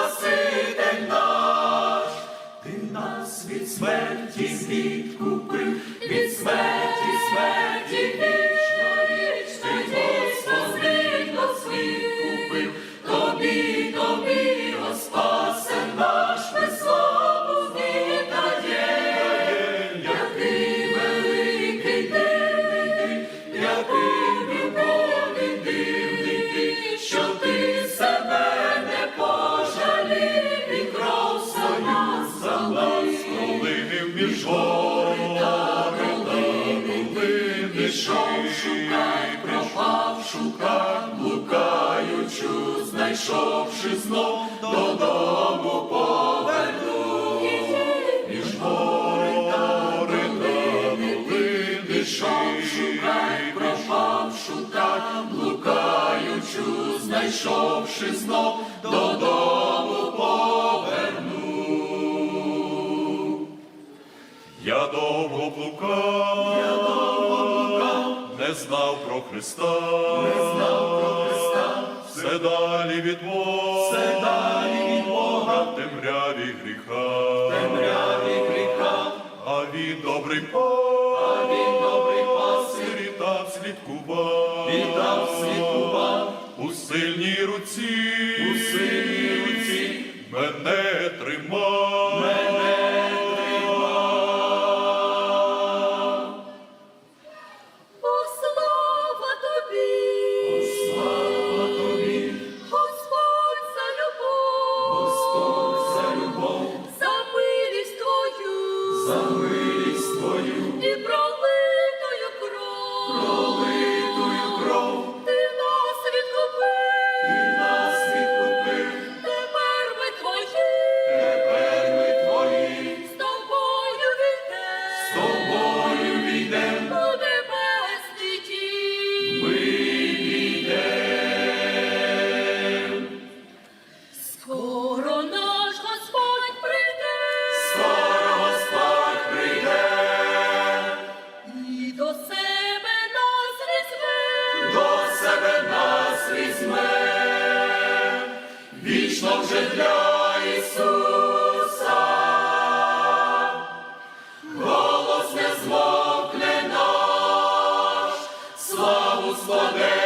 was sin. мішок, та долини, пішов, шукай, пропав, шукав, блукаючу, знайшовши знов додому поверну. Між гори та долини, пішов, шукай, пропав, шукав, блукаючу, знайшовши знов додому. Я довго блукав, Я довго блукав, не знав про Христа, не знав про Христа, все далі від Бога, все далі від Бога, темряві гріха, темряві гріха, а він добрий пас, а він добрий пасир, вітав слідкував, вітав, слідкував, у сильній руці, у синій вічно вже для Ісуса. Голос не змовкне наш, славу Ісусу.